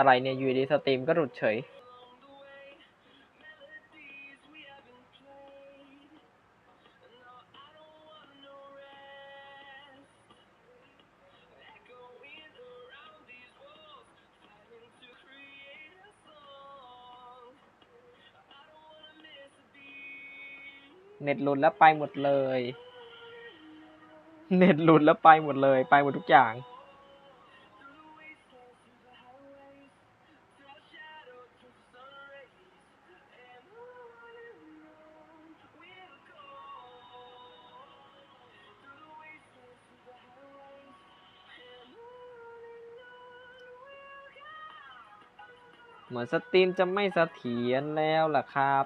อะไรเนี่ยอยู่ดีสตรีมก็หลุดเฉย เน็ตหลุดแล้วไปหมดเลย เน็ตหลุดแล้วไปหมดเลย ไปหมดทุกอย่าง มือนสตรีมจะไม่เสถียรแล้วล่ะครับ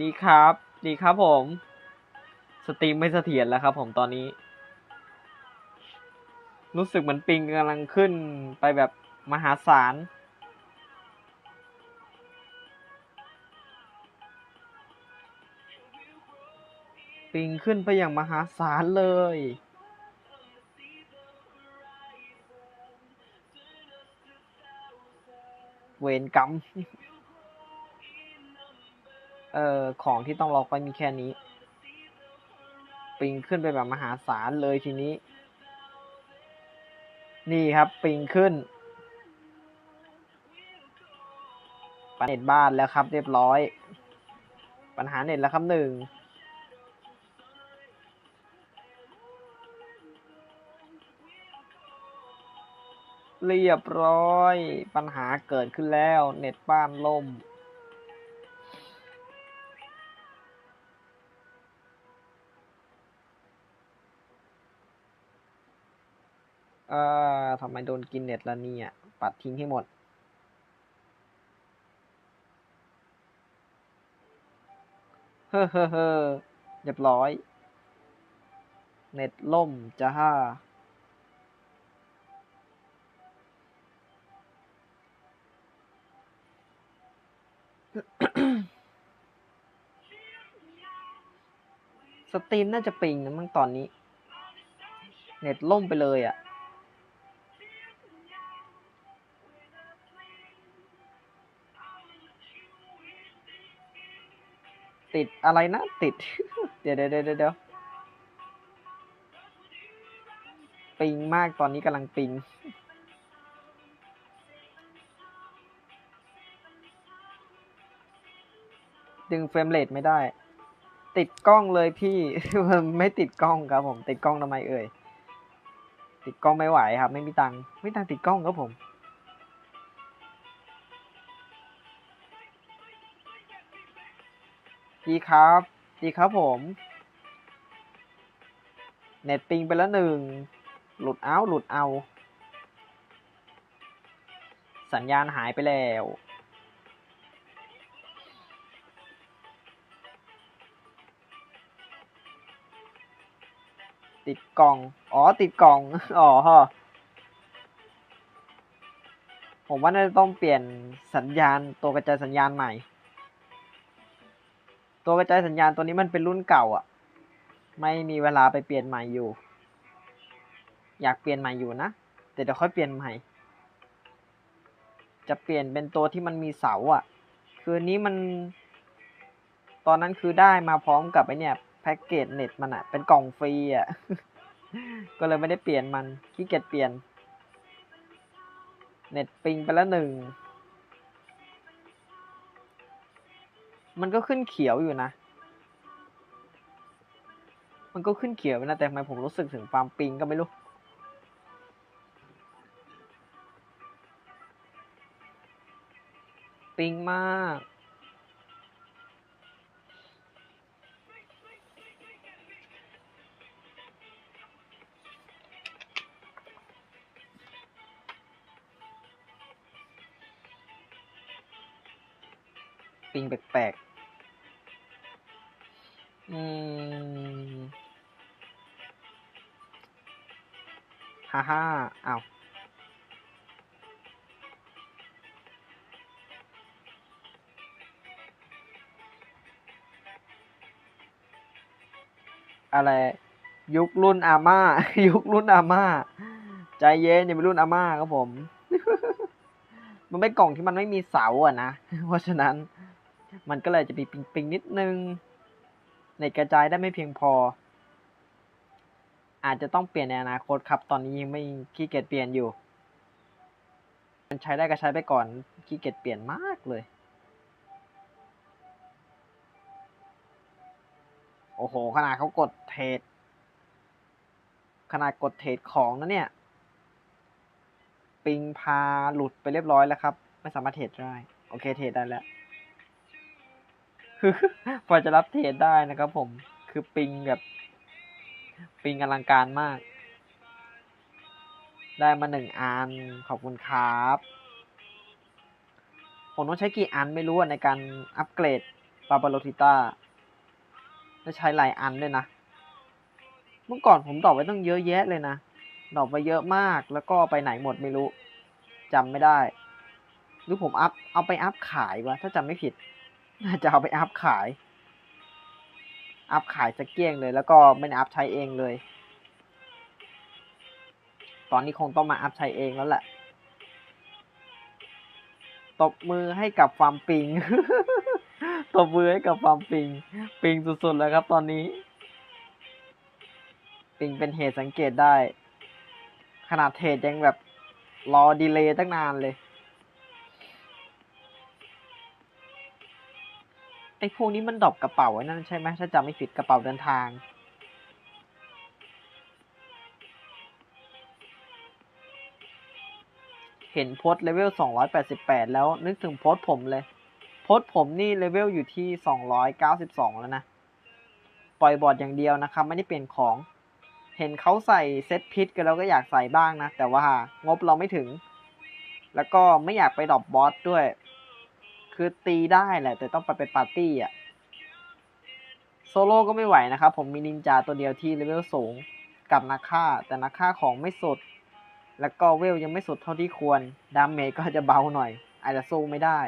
ดีครับ ดีครับผม สตรีมไม่เสถียรแล้วครับผมตอนนี้ รู้สึกเหมือนปิงกำลังขึ้นไปแบบมหาศาลปิงขึ้นไปอย่างมหาศาลเลย เวรกรรม เอ่อ ของที่ต้องล็อกไว้มีแค่นี้ ปิงขึ้นไปแบบมหาศาลเลยทีนี้ นี่ครับ ปิงขึ้นปัญหาเน็ตบ้านแล้วครับ เรียบร้อย ปัญหาเน็ตแล้วครับหนึ่ง เรียบร้อย ปัญหาเกิดขึ้นแล้ว เน็ตบ้านล่ม เอ่อทำไมโดนกินเน็ตล้วเนี่ย ปัดทิ้งให้หมดเฮ้อเฮ้อเฮ้อเรียบร้อย เน็ตล่มจ้า สตรีมน่าจะปิงนะมั้งตอนนี้ เน็ตล่มไปเลยอะ่ะ ติดอะไรนะ ติด เดี๋ยวเดี๋ยวเดี๋ยวเดี๋ยวปิงมากตอนนี้กำลังปิงดึงเฟรมเรทไม่ได้ ติดกล้องเลยพี่ ไม่ติดกล้องครับผมติดกล้องทำไมเอ่ยติดกล้องไม่ไหวครับ ไม่มีตังค์ไม่มีตังค์ติดกล้องครับผม ดีครับ ดีครับผม เน็ตปิงไปแล้วหนึ่ง หลุดเอาหลุดเอา สัญญาณหายไปแล้ว ติดกล่อง อ๋อ ติดกล่อง อ๋อฮะผมว่าน่าจะต้องเปลี่ยนสัญญาณตัวกระจายสัญญาณใหม่ ตัวกระจายสัญญาณตัวนี้มันเป็นรุ่นเก่าอะ ไม่มีเวลาไปเปลี่ยนใหม่อยู่ อยากเปลี่ยนใหม่อยู่นะแต่เดี๋ยวค่อยเปลี่ยนใหม่ จะเปลี่ยนเป็นตัวที่มันมีเสาอะ คือนนี้มัน ตอนนั้นคือได้มาพร้อมกับไอเนี่ย แพ็กเกจเน็ตมันอะเป็นกล่องฟรีอะก็เลยไม่ได้เปลี่ยนมันขี้เกียจเปลี่ยน เน็ตปิงไปแล้วหนึ่ง มันก็ขึ้นเขียวอยู่นะ มันก็ขึ้นเขียวนะแต่ทำไมผมรู้สึกถึงความปิงก็ไม่รู้ปิงมาก ปิงแปลกๆ อืมฮ่าฮ่าอ้าวอะไร ยุครุ่นอาม่า ยุครุ่นอาม่า ใจเย็นอย่าไปรุ่นอาม่าครับผม มันเป็นกล่องที่มันไม่มีเสาอะนะ เพราะฉะนั้น มันก็เลยจะมีปิงๆนิดนึงในกระจายได้ไม่เพียงพอ อาจจะต้องเปลี่ยนในอนาคตครับ ตอนนี้ยังไม่ขี้เกียจเปลี่ยนอยู่ มันใช้ได้ก็ใช้ไปก่อนขี้เกียจเปลี่ยนมากเลย โอ้โห ขนาดเขากดเทรดขนาดกดเทรดของนะเนี่ย ปิงพาหลุดไปเรียบร้อยแล้วครับ ไม่สามารถเทรดได้ โอเคเทรดได้แล้ว พอจะรับเทรดได้นะครับผมคือปิงแบบ ปิงอลังการมาก ได้มาหนึ่งอัน ขอบคุณครับ ผมต้องใช้กี่อันไม่รู้ในการอัปเกรดบาบาโลติต้าและใช้หลายอันด้วยนะ เมื่อก่อนผมดอกไว้ต้องเยอะแยะเลยนะ ดอกไปเยอะมากแล้วก็ไปไหนหมดไม่รู้จำไม่ได้ หรือผมอัพเอาไปอัพขายวะถ้าจำไม่ผิด น่าจะเอาไปอัพขาย อัพขายจะเกี้ยงเลย แล้วก็ไม่อัพใช้เองเลย ตอนนี้คงต้องมาอัพใช้เองแล้วแหละตบมือให้กับฟามปิง ตบมือให้กับฟามปิง ปิงสุดๆแล้วครับ ตอนนี้ ปิงเป็นเหตุสังเกตได้ ขนาดเทรดยังแบบรอดีเลย์ตั้งนานเลย ไอ้พวกนี้มันดอปกระเป๋าไว้นั่นใช่ไหมถ้าจำไม่ผิดกระเป๋าเดินทาง เห็นโพสเลเวล 288 แล้วนึกถึงโพสผมเลย โพสผมนี่เลเวลอยู่ที่ 292 แล้วนะ ปล่อยบอร์ดอย่างเดียวนะครับ ไม่ได้เปลี่ยนของ เห็นเขาใส่เซตพิษกันเราก็อยากใส่บ้างนะ แต่ว่างบเราไม่ถึง แล้วก็ไม่อยากไปดอปบอสด้วย คือตีได้แหละ แต่ต้องไปเป็นปาร์ตี้อะ โซโล่ก็ไม่ไหวนะครับ ผมมีนินจาตัวเดียวที่เลเวลสูงกับนักฆ่า แต่นักฆ่าของไม่สุด แล้วก็เวลยังไม่สุดเท่าที่ควร ดามเมจก็จะเบาหน่อย อาจจะสู้ไม่ได้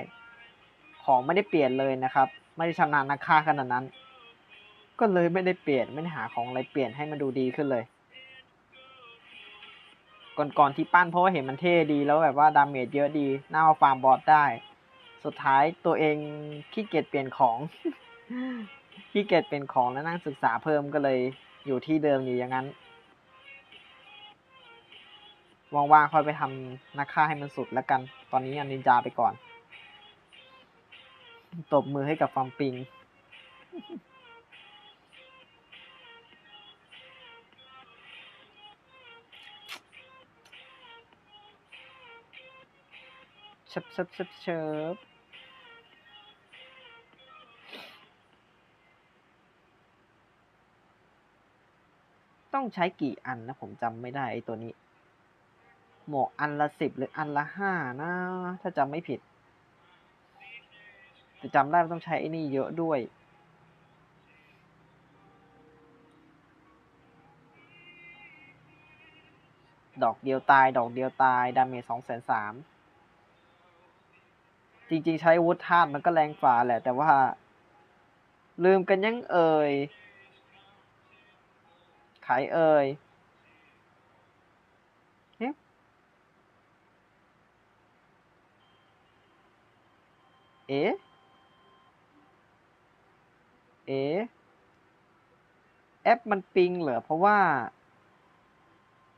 ของไม่ได้เปลี่ยนเลยนะครับ ไม่ได้ชำนาญนักฆ่าขนาดนั้น ก็เลยไม่ได้เปลี่ยนไม่ได้หาของอะไรเปลี่ยนให้มันดูดีขึ้นเลย ก่อนๆที่ปั้นเพราะว่าเห็นมันเท่ดีแล้วแบบว่าดามเมจเยอะดี น่าเอาฟาร์มบอสได้ สุดท้ายตัวเองขี้เกียจเปลี่ยนของขี้เกียจเปลี่ยนของแล้วนั่งศึกษาเพิ่มก็เลยอยู่ที่เดิมอยู่อย่างนั้นว่างๆค่อยไปทำนักฆ่าให้มันสุดแล้วกัน ตอนนี้อันนินจาไปก่อน ตบมือให้กับฟาร์มปิงเชิบเชิบเชิบเชิบ ต้องใช้กี่อันนะ ผมจำไม่ได้ไอตัวนี้ หมวกอันละสิบหรืออันละห้านะ ถ้าจำไม่ผิด แต่จำได้ว่าต้องใช้ไอ้นี่เยอะด้วย ดอกเดียวตาย ดอกเดียวตาย ดาเมจสองแสนสาม จริงๆ ใช้วุฒธาตุมันก็แรงฝ่าแหละ แต่ว่า ลืมกันยังเอ่ย ขายเอ่ยเอ๊ะเอ๊ะแอปมันปิงเหรอเพราะว่า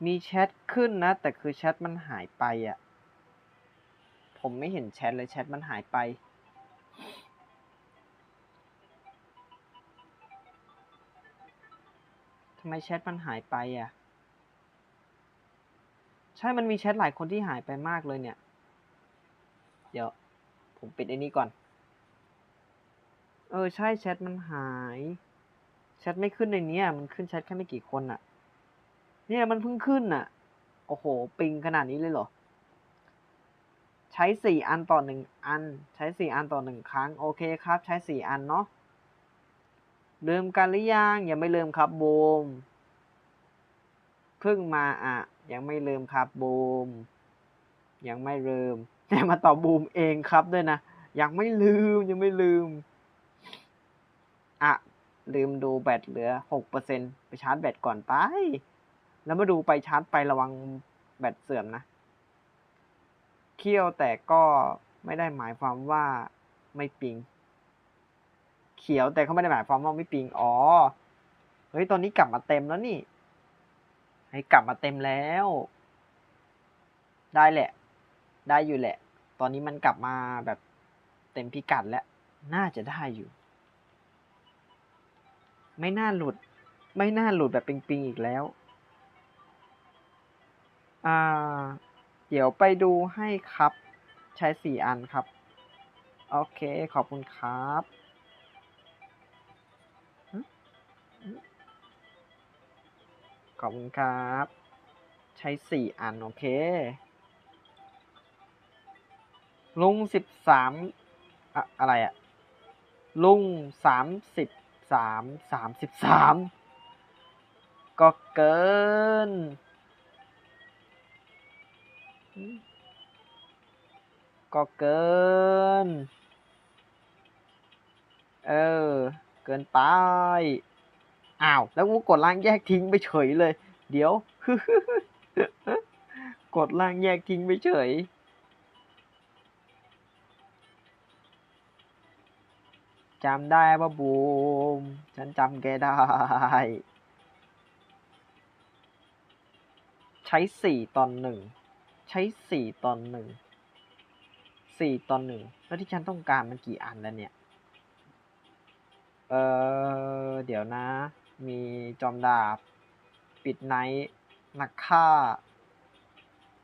มีแชทขึ้นนะ แต่คือแชทมันหายไปอะ ผมไม่เห็นแชทเลยแชทมันหายไป ไมแชทมันหายไปอะ ใช่มันมีแชทหลายคนที่หายไปมากเลยเนี่ย เดี๋ยว ผมปิดไอ้นี้ก่อน เออ ใช่แชทมันหาย แชทไม่ขึ้นในเนี้ยมันขึ้นแชทแค่ไม่กี่คนอะ เนี่ยมันเพิ่งขึ้นอะ โอ้โห ปิงขนาดนี้เลยเหรอใช้สี่อันต่อหนึ่งอัน ใช้สี่อันต่อหนึ่งครั้ง โอเคครับ ใช้สี่อันเนาะ ลืมกันหรือยัง ยังไม่ลืมครับบูมเพิ่งมาอะ ยังไม่ลืมครับบูมยังไม่ลืมแต่มาตอบบูมเองครับด้วยนะ ยังไม่ลืมยังไม่ลืม อะ ลืมดูแบตเหลือหกเปอร์เซ็นไปชาร์จแบตก่อนไป แล้วมาดูไปชาร์จไประวังแบตเสื่อมนะ เคี้ยวแต่ก็ไม่ได้หมายความว่าไม่ปิง ขียวแต่เขาไม่ได้หมายความว่าไม่ปิงอ๋อเฮ้ยตอนนี้กลับมาเต็มแล้วนี่ให้กลับมาเต็มแล้ว ได้แหละ ได้อยู่แหละ ตอนนี้มันกลับมาแบบเต็มพิกัดแล้ว น่าจะได้อยู่ ไม่น่าหลุด ไม่น่าหลุดแบบปิงๆอีกแล้วอ่าเดี๋ยวไปดูให้ครับ ใช้สี่อันครับ โอเค ขอบคุณครับ ขอบคุณครับ ใช้สี่อัน โอเค ลุงสิบสามอะอะไรอะลุงสามสิบสามสามสิบสามก็เกิน ก็เกิน เออ เกินไป อ้าว แล้วกูกดล่างแยกทิ้งไปเฉยเลย เดี๋ยว กดล่างแยกทิ้งไปเฉย จำได้ว่าบูม ฉันจำแกได้ ใช้สี่ตอนหนึ่ง ใช้สี่ตอนหนึ่ง สี่ตอนหนึ่ง แล้วที่ฉันต้องการมันกี่อันแล้วเนี่ย เออเดี๋ยวนะ มีจอมดาบ ปิดไนท์นักฆ่า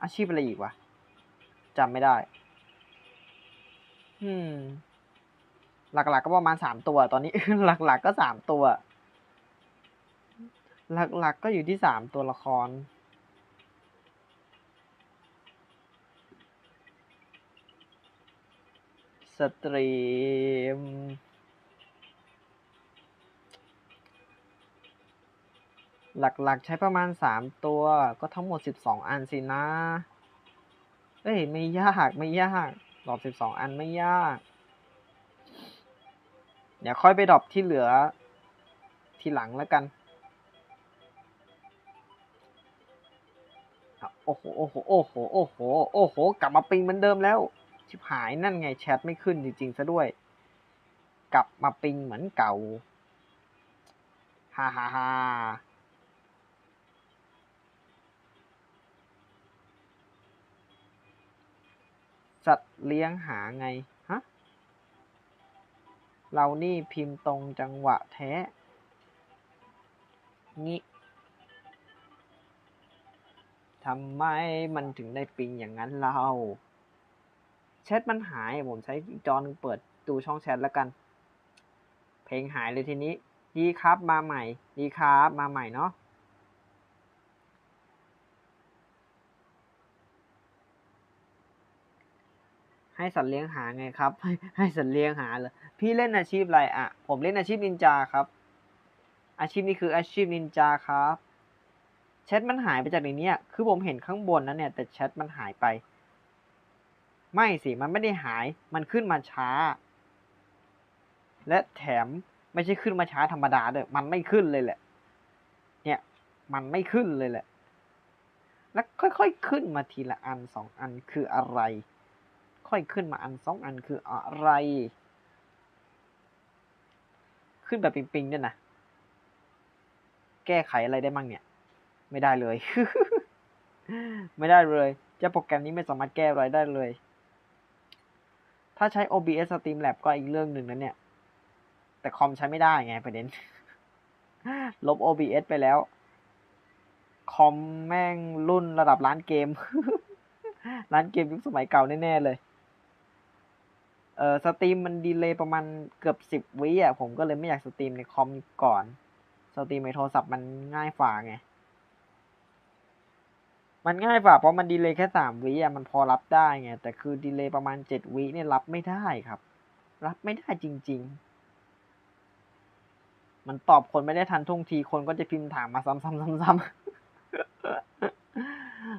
อาชีพอะไรอีกวะจำไม่ได้ อืม หลักๆก็ประมาณสามตัว ตอนนี้ หลักๆก็สามตัว หลักๆก็อยู่ที่สามตัวละคร สตรีม หลักๆ ใช้ประมาณสามตัว ก็ทั้งหมดสิบสองอันสินะ เอ้ย ไม่ยาก ไม่ยาก ดรอปสิบสองอันไม่ยาก เดี๋ยวค่อยไปดรอปที่เหลือ ทีหลังแล้วกัน โอ้โห โอ้โห โอ้โห โอ้โห โอ้โห กลับมาปิงเหมือนเดิมแล้ว ชิบหายนั่นไงแชทไม่ขึ้นจริงๆซะด้วย กลับมาปิงเหมือนเก่า ฮ่าฮ่าฮ่า สัตว์เลี้ยงหาไง ฮะ เรานี่พิมพ์ตรงจังหวะแท้ งี้ทำไมมันถึงได้ปิงอย่างนั้นเราแชทมันหายผมใช้จอนึงเปิดดูช่องแชทแล้วกัน เพลงหายเลยทีนี้ ดีครับมาใหม่ ดีครับมาใหม่เนาะ ให้สัตว์เลี้ยงหาไงครับให้ให้สัตว์เลี้ยงหาเลยพี่เล่นอาชีพอะไรอะ ผมเล่นอาชีพนินจาครับ อาชีพนี้คืออาชีพนินจาครับแชทมันหายไปจากในนี้คือผมเห็นข้างบนนั้นเนี่ย แต่แชทมันหายไป ไม่สิ มันไม่ได้หาย มันขึ้นมาช้า และแถมไม่ใช่ขึ้นมาช้าธรรมดาเด้วยมันไม่ขึ้นเลยแหละ เนี่ย มันไม่ขึ้นเลยแหละ แล้วค่อยๆขึ้นมาทีละอันสองอันคืออะไร ค่อยขึ้นมาอันสองอันคืออะไร ขึ้นแบบปิงๆด้วยนะ แก้ไขอะไรได้มั่งเนี่ย ไม่ได้เลย ไม่ได้เลยเจ้าโปรแกรมนี้ไม่สามารถแก้อะไรได้เลย ถ้าใช้ OBS Streamlab ก็อีกเรื่องหนึ่งนะเนี่ย แต่คอมใช้ไม่ได้ไงประเด็น ลบ OBS ไปแล้วคอมแม่งรุ่นระดับร้านเกม ร้านเกมยุคสมัยเก่าแน่ ๆ เลย เออสตรีมมันดีเลย์ประมาณเกือบสิบวิอะผมก็เลยไม่อยากสตรีมในคอมก่อน สตรีมในโทรศัพท์มันง่ายฝ่าไง มันง่ายฝ่าเพราะมันดีเลย์แค่สามวิอะมันพอรับได้ไง แต่คือดีเลย์ประมาณเจ็ดวิเนี่ยรับไม่ได้ครับ รับไม่ได้จริง ๆ มันตอบคนไม่ได้ทันท่วงทีคนก็จะพิมพ์ถามมาซ้ำๆๆ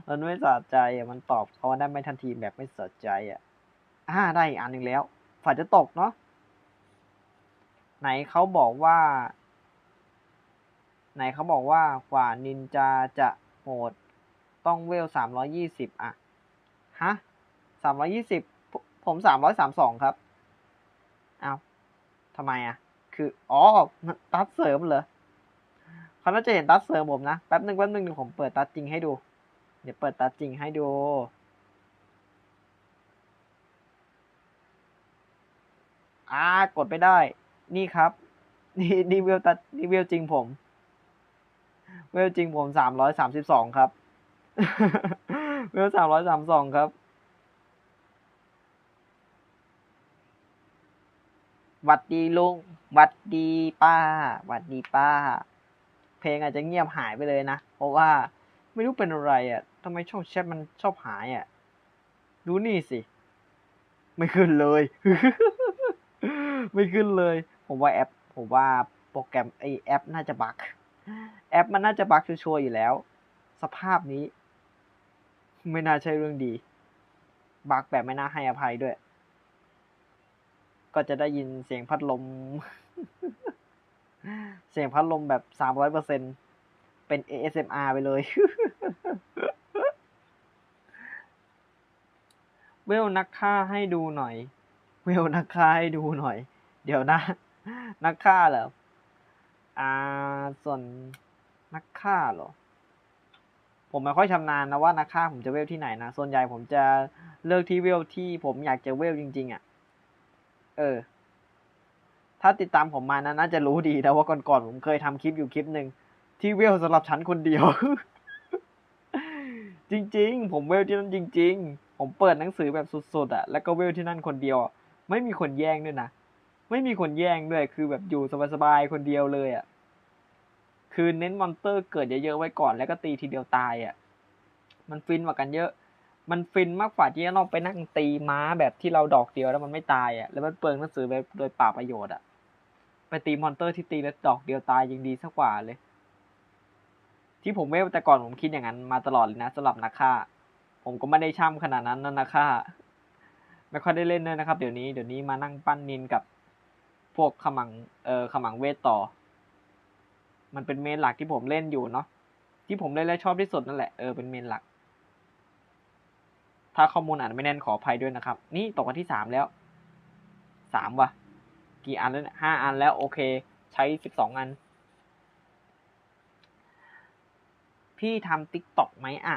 ๆมันไม่สะใจอะมันตอบเขาได้ไม่ทันทีแบบไม่สะใจอะ อ่าได้อีกอันหนึ่งแล้วฝ่ายจะตกเนาะไหนเขาบอกว่า ไหนเขาบอกว่ากว่านินจาจะโหดต้องเวลสามร้อยี่สิบอะฮะสามร้อยี่สิบผมสามร้อยสามสองครับ เอาทำไมอะคือ อ๋อ ตัดเสริมเหรอเขาน่าจะเห็นตัดเสริมผมนะ แป๊บหนึ่งแป๊บหนึ่งเดี๋ยวผมเปิดตัดจริงให้ดู เดี๋ยวเปิดตัดจริงให้ดู อ่ากดไปได้ นี่ครับ นี่นี่เวลตัดนี่เวลจริงผม เวลจริงผมสามร้อยสามสิบสองครับ เวลสามร้อยสามสองครับ หวัดดีลุงหวัดดีป้าหวัดดีป้า เพลงอาจจะเงียบหายไปเลยนะ เพราะว่าไม่รู้เป็นอะไรอะทำไมช่องแชทมันชอบหายอะ ดูนี่สิ ไม่ขึ้นเลย ไม่ขึ้นเลย ผมว่าแอป ผมว่าโปรแกรมไอแอป น่าจะบั๊กแอปมันน่าจะบั๊กชัวร์อยู่แล้ว สภาพนี้ ไม่น่าใช่เรื่องดีบั๊กแบบไม่น่าให้อภัยด้วย ก็จะได้ยินเสียงพัดลม เสียงพัดลมแบบสามร้อยเปอร์เซ็นเป็น ASMR ไปเลยเวลนักฆ่าให้ดูหน่อย เวลนักฆ่าให้ดูหน่อย เดี๋ยวนะ นักฆ่าเหรออ่าส่วนนักฆ่าเหรอ ผมไม่ค่อยชำนาญนะว่านักฆ่าผมจะเวลที่ไหนนะ ส่วนใหญ่ผมจะเลือกที่เวลที่ผมอยากจะเวลจริง ๆอะ เออ ถ้าติดตามผมมานะน่าจะรู้ดีนะว่าก่อนๆผมเคยทำคลิปอยู่คลิปหนึ่งที่เวลสำหรับฉันคนเดียว จริง ๆ ผมเวลที่นั่นจริง ๆ ผมเปิดหนังสือแบบสุดๆอะแล้วก็เวลที่นั่นคนเดียวอะ ไม่มีคนแย่งด้วยนะ ไม่มีคนแย่งด้วย คือแบบอยู่สบายๆคนเดียวเลยอะคือเน้นมอนเตอร์เกิดเยอะๆไว้ก่อนแล้วก็ตีทีเดียวตายอะมันฟินกว่ากันเยอะ มันฟินมากกว่าที่เราไปนั่งตีม้าแบบที่เราดอกเดียวแล้วมันไม่ตายอะแล้วมันเปลืองหนังสือไปโดยเปล่าประโยชน์อะไปตีมอนเตอร์ที่ตีแล้วดอกเดียวตายยังดีสักกว่าเลย ที่ผมเวลแต่ก่อนผมคิดอย่างนั้นมาตลอดเลยนะสำหรับนักฆ่า ผมก็ไม่ได้ช่ำขนาดนั้นนะนักฆ่า ไม่ค่อยได้เล่นเลยนะครับ เดี๋ยวนี้เดี๋ยวนี้มานั่งปั้นนินกับพวกขมังเอ่อขมังเวทต่อ มันเป็นเมนหลักที่ผมเล่นอยู่เนาะที่ผมเล่นและชอบที่สุดนั่นแหละเออเป็นเมนหลัก ถ้าข้อมูลอ่านไม่แน่นขออภัยด้วยนะครับ นี่ตกกันที่สามแล้วสามว่ะ กี่อันแล้วเนี่ยห้าอันแล้วโอเค ใช้สิบสองอัน พี่ทำติ๊กต็อกไหมอะ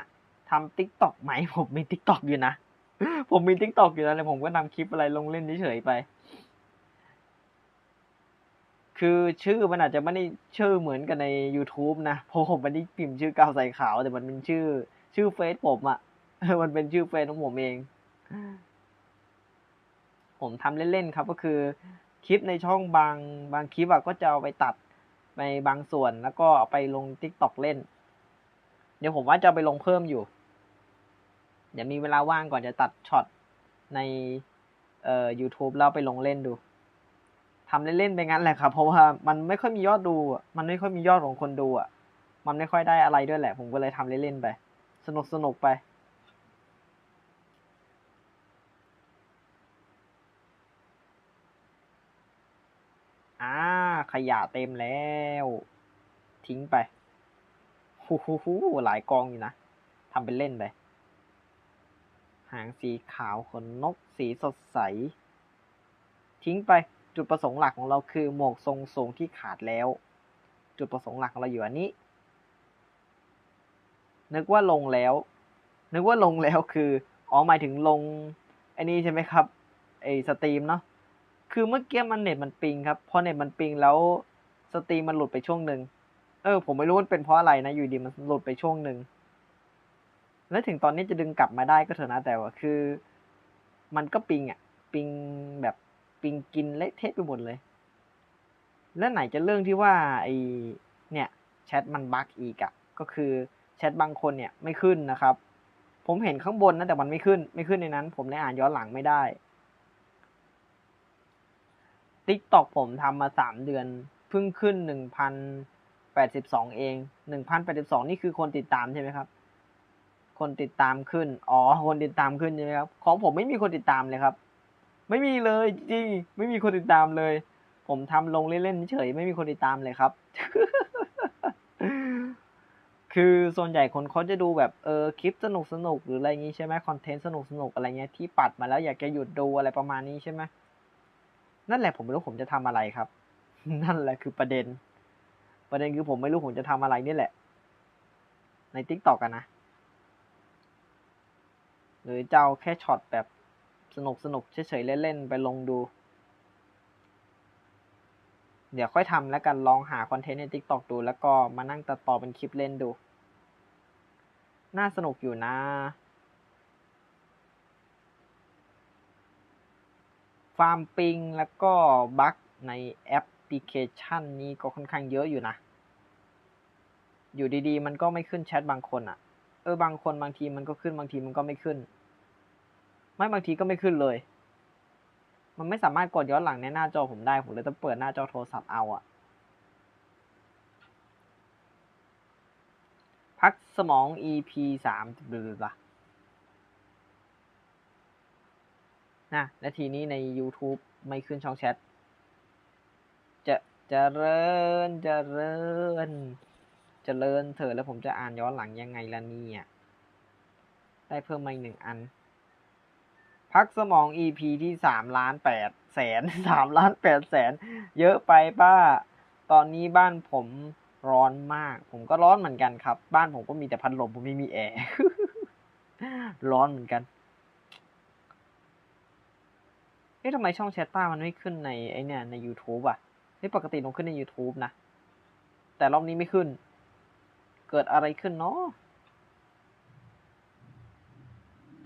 ทำติ๊กต็อกไหมผมมีติ๊กต็อกอยู่นะ ผมมีติ๊กตอกอยู่นะเลยผมก็นำคลิปอะไรลงเล่นเฉยๆไป คือชื่อมันอาจจะไม่ได้ชื่อเหมือนกันใน YouTube นะเพราะผมไม่ได้พิมพ์ชื่อก้าวใส่ขาว แต่มันเป็นชื่อ ชื่อเฟซผมอะมันเป็นชื่อเฟซของผมเอง ผมทำเล่นๆครับ ก็คือคลิปในช่องบางบางคลิปอะก็จะเอาไปตัดในบางส่วนแล้วก็เอาไปลง t ิ k t o k เล่น เดี๋ยวผมว่าจะไปลงเพิ่มอยู่ ดี๋ยวมีเวลาว่างก่อนจะตัดช็อตในเอ่อ YouTube แล้วไปลงเล่นดูทำเล่นๆไปงั้นแหละครับ เพราะว่ามันไม่ค่อยมียอดดู มันไม่ค่อยมียอดของคนดูอะ มันไม่ค่อยได้อะไรด้วยแหละ ผมก็เลยทำเล่นๆไป สนุกสนุกๆไป อ่า ขยะเต็มแล้ว ทิ้งไปฮู้ฮู้ฮู้หลายกองอยู่นะทำเป็นเล่นไป หางสีขาวขนนกสีสดใส ทิ้งไปจุดประสงค์หลักของเราคือหมวกทรงสูงที่ขาดแล้ว จุดประสงค์หลักของเราอยู่อันนี้ นึกว่าลงแล้ว นึกว่าลงแล้วคืออ๋อหมายถึงลงไอ้นี่ใช่ไหมครับไอ้สตรีมเนาะคือเมื่อกี้มันเน็ตมันปิงครับพอเน็ตมันปิงแล้วสตรีมมันหลุดไปช่วงหนึ่งเออผมไม่รู้มันเป็นเพราะอะไรนะอยู่ดีมันหลุดไปช่วงหนึ่ง แล้วถึงตอนนี้จะดึงกลับมาได้ก็เถอะนะแต่ว่าคือ มันก็ปิงอะ ปิงแบบปิงกินเละเทะไปหมดเลย แล้วไหนจะเรื่องที่ว่าไอเนี่ยแชทมันบั๊กอีกอะก็คือแชทบางคนเนี่ยไม่ขึ้นนะครับ ผมเห็นข้างบนนะแต่มันไม่ขึ้น ไม่ขึ้นในนั้น ผมเลยอ่านย้อนหลังไม่ได้ติ๊กตอกผมทำมาสามเดือนเพิ่งขึ้นหนึ่งพันแปดสิบสองเองหนึ่งพันแปดสิบสองนี่คือคนติดตามใช่ไหมครับ คนติดตามขึ้น อ๋อ คนติดตามขึ้นใช่ไหมครับ ของผมไม่มีคนติดตามเลยครับ ไม่มีเลยจริง ไม่มีคนติดตามเลย ผมทำลงเล่นๆเฉยไม่มีคนติดตามเลยครับ คือส่วนใหญ่คนเขาจะดูแบบเออคลิปสนุกสนุกหรืออะไรงี้ใช่ไหมคอนเทนต์สนุกสนุกอะไรเงี้ยที่ปัดมาแล้วอยากจะหยุดดูอะไรประมาณนี้ใช่ไหมนั่นแหละผมไม่รู้ผมจะทำอะไรครับ นั่นแหละคือประเด็น ประเด็นคือผมไม่รู้ผมจะทำอะไรนี่แหละ ในทิกตอกกันนะ หรือจะเอาแค่ช็อตแบบสนุกสนุกเฉยๆเล่นๆไปลงดู เดี๋ยวค่อยทำแล้วกันลองหาคอนเทนต์ใน t ิ k t o k ดู แล้วก็มานั่งตัดต่อเป็นคลิปเล่นดู น่าสนุกอยู่นะ ฟาร์มปิงแล้วก็บั๊กในแอปพลิเคชันนี้ก็ค่อนข้างเยอะอยู่นะ อยู่ดีๆ มันก็ไม่ขึ้นแชทบางคนอะ่ะ เออบางคนบางทีมันก็ขึ้นบางทีมันก็ไม่ขึ้น ไม่บางทีก็ไม่ขึ้นเลย มันไม่สามารถกดย้อนหลังในหน้าจอผมได้ ผมเลยต้องเปิดหน้าจอโทรศัพท์เอาอะพักสมอง EP สามบลือนะและทีนี้ใน YouTube ไม่ขึ้นช่องแชท จะจะเจริญเจริญเจริญเถอะแล้วผมจะอ่านย้อนหลังยังไงล่ะเนี่ย ได้เพิ่มมาอีกหนึ่งอัน พักสมอง EP ที่สามล้านแปดแสนสามล้านแปดแสนเยอะไปป้า ตอนนี้บ้านผมร้อนมาก ผมก็ร้อนเหมือนกันครับ บ้านผมก็มีแต่พัดลมผมไม่มีแอร์ร้อนเหมือนกันเอ๊ะทำไมช่องแชทต้ามันไม่ขึ้นในไอเนี่ยใน YouTube อะนี่ปกติลงขึ้นใน YouTube นะ แต่รอบนี้ไม่ขึ้น เกิดอะไรขึ้นเนาะ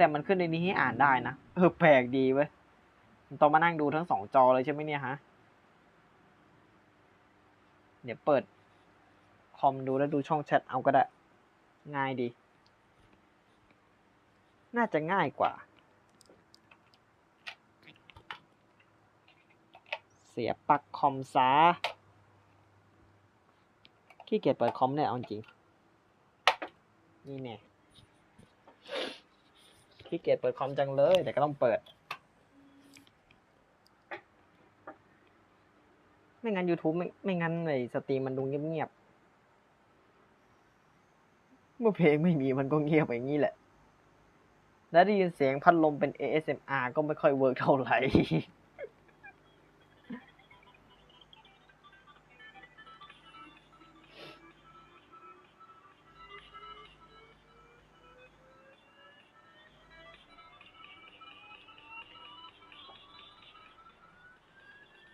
แต่มันขึ้นในนี้ให้อ่านได้นะเออแปลกดีเว้ยต้องมานั่งดูทั้งสองจอเลยใช่ไหมเนี่ยฮะ เดี๋ยวเปิด คอมดูแล้วดูช่องแชทเอาก็ได้ ง่ายดี น่าจะง่ายกว่า เสียบปลักคอมซาขี้เกียจเปิดคอมเนี่ยเอาจริง นี่เนี่ย ขี้เกียจเปิดคอมจังเลย แต่ก็ต้องเปิด ไม่งั้น YouTube ไม่ไม่งั้นไอสตรีมมันดูเงียบๆเมื่อเพลงไม่มีมันก็เงียบอย่างนี้แหละ และได้ยินเสียงพัดลมเป็น ASMR ก็ไม่ค่อยเวิร์กเท่าไหร่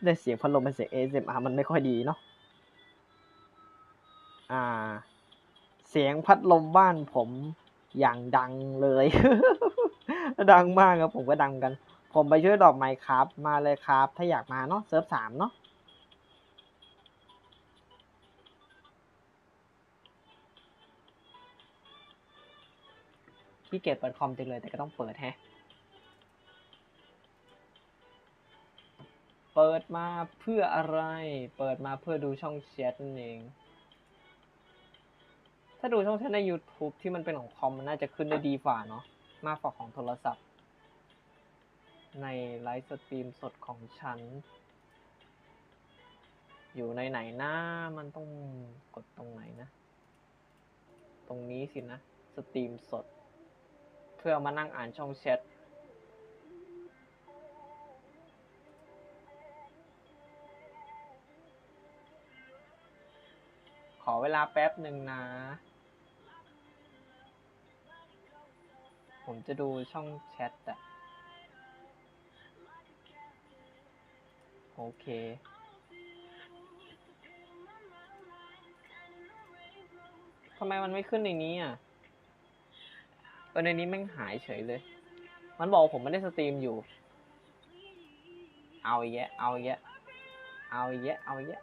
ได้เสียงพัดลมเป็นเสียง ASMR มันไม่ค่อยดีเนาะ อ่า เสียงพัดลมบ้านผมอย่างดังเลย ดังมากครับผมก็ดังกัน ผมไปช่วยดอกไม้ครับ มาเลยครับ ถ้าอยากมาเนาะเซิร์ฟสามเนาะขี้เกียจเปิดคอมจังเลยแต่ก็ต้องเปิดแฮะ เปิดมาเพื่ออะไร เปิดมาเพื่อดูช่องแชทนั่นเอง ถ้าดูช่องแชทใน YouTube ที่มันเป็นของคอมมันน่าจะขึ้นได้ดีกว่าเนาะ มากกว่าของโทรศัพท์ ในไลฟ์สตรีมสดของฉัน อยู่ในไหนนะมันต้องกดตรงไหนนะ ตรงนี้สินะ สตรีมสด เพื่อมานั่งอ่านช่องแชท อเวลาแป๊บหนึ่งนะ ผมจะดูช่องแชทอะโอเค ทำไมมันไม่ขึ้นในนี้อะเออในนี้แม่งหายเฉยเลย มันบอกผมไม่ได้สตรีมอยู่ เอาอีกแยะเอาอีกแยะเอาอีกแยะเอาอีกแยะ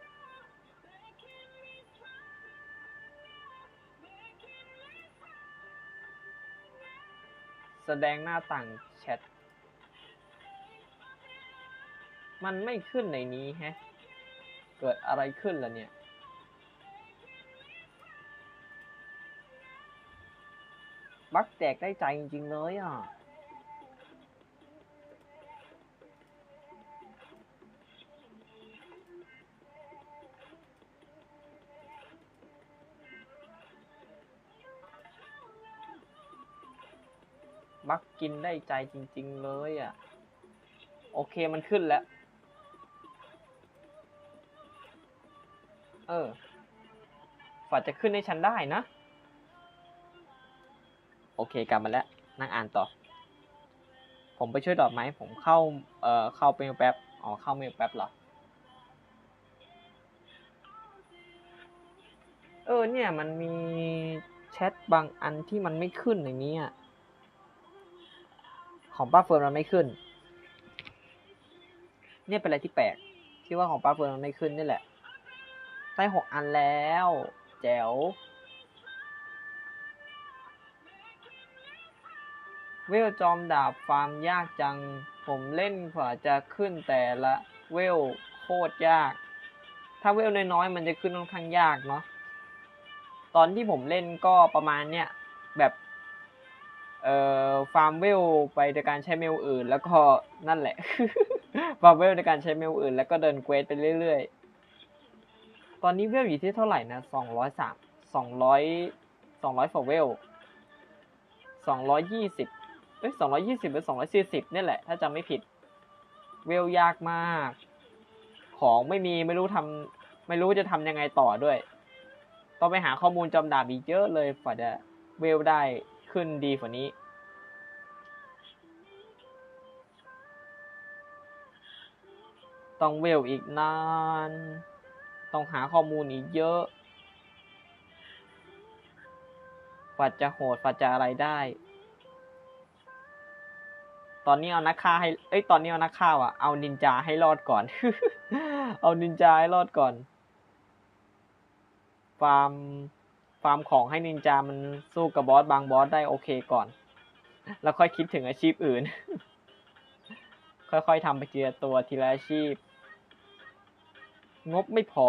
แสดงหน้าต่างแชท มันไม่ขึ้นในนี้แฮะ เกิดอะไรขึ้นล่ะเนี่ย บักแตกได้ใจจริง ๆ เลยอะ บักกินได้ใจจริง ๆ เลยอะ โอเคมันขึ้นแล้ว เออฝัดจะขึ้นให้ฉันได้นะ โอเคกลับมาแล้วนั่งอ่านต่อ ผมไปช่วยดอกไม้ ผมเข้า เอ่อ เข้าเมลแป๊บ อ๋อ เข้าเมลแป๊บเหรอ เออ เนี่ย มันมีแชทบางอันที่มันไม่ขึ้นอย่างนี้อะ ของป้าเฟิร์นมันไม่ขึ้น เนี่ยเป็นอะไรที่แปลกที่ว่าของป้าเฟิร์นมันไม่ขึ้นนี่แหละ ได้หกอันแล้ว แจ๋ว เวลจอมดาบฟาร์มยากจัง ผมเล่นกว่าจะขึ้นแต่ละเวลโคตรยาก ถ้าเวลน้อยๆมันจะขึ้นค่อนข้างยากเนาะ ตอนที่ผมเล่นก็ประมาณเนี้ยแบบ เอ่อฟาร์มเวลไปโดยการใช้เมลอื่น แล้วก็นั่นแหละ ฟาร์มเวลในการใช้เมลอื่น แล้วก็เดินเควสไปเรื่อยๆ ตอนนี้เวลอยู่ที่เท่าไหร่นะสองร้อยสามสองร้อยสองร้อยกว่าเวลสองร้อยยี่สิบเอ้ยสองร้อยยี่สิบหรือสองร้อยสี่สิบนี่แหละ ถ้าจำไม่ผิด เวลยากมาก ของไม่มีไม่รู้ทำไม่รู้จะทำยังไงต่อด้วย ต้องไปหาข้อมูลจอมดาบอีกเยอะเลยกว่าจะเวลได้ ขึ้นดีกว่านี้ ต้องเวลอีกนาน ต้องหาข้อมูลอีกเยอะฝัดจะโหดฝัดจะอะไรได้ ตอนนี้เอานักฆ่าให้ เอ้ย ตอนนี้เอานักฆ่าอะ เอานินจาให้รอดก่อน เอานินจาให้รอดก่อน ฟาร์ม ฟาร์มของให้นินจามันสู้กับบอสบางบอสได้โอเคก่อน แล้วค่อยคิดถึงอาชีพอื่น ค่อยๆทำไปทีละตัวทีละอาชีพ งบไม่พอ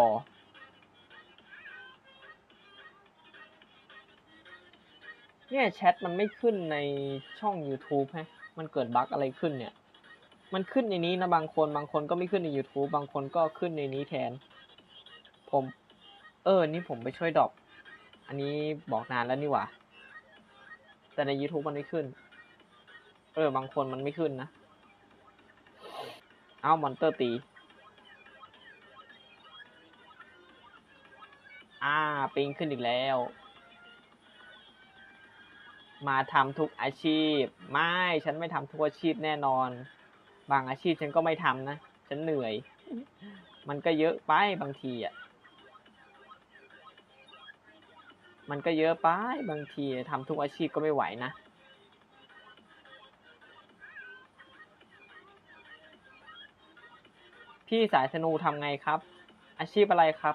เนี่ยแชทมันไม่ขึ้นในช่อง YouTube ฮะ มันเกิดบั๊กอะไรขึ้นเนี่ย มันขึ้นในนี้นะบางคนบางคนก็ไม่ขึ้นใน YouTube บางคนก็ขึ้นในนี้แทน ผม เออ นี่ผมไปช่วยดรอป อันนี้บอกนานแล้วนี่หว่า แต่ใน YouTube มันไม่ขึ้น เออ บางคนมันไม่ขึ้นนะ เอามอนเตอร์ตี อ่าปิงขึ้นอีกแล้ว มาทำทุกอาชีพ ไม่ ฉันไม่ทำทุกอาชีพแน่นอน บางอาชีพฉันก็ไม่ทำนะ ฉันเหนื่อย มันก็เยอะไปบางทีอะ มันก็เยอะไปบางทีทำทุกอาชีพก็ไม่ไหวนะพี่สายธนูทำไงครับ อาชีพอะไรครับ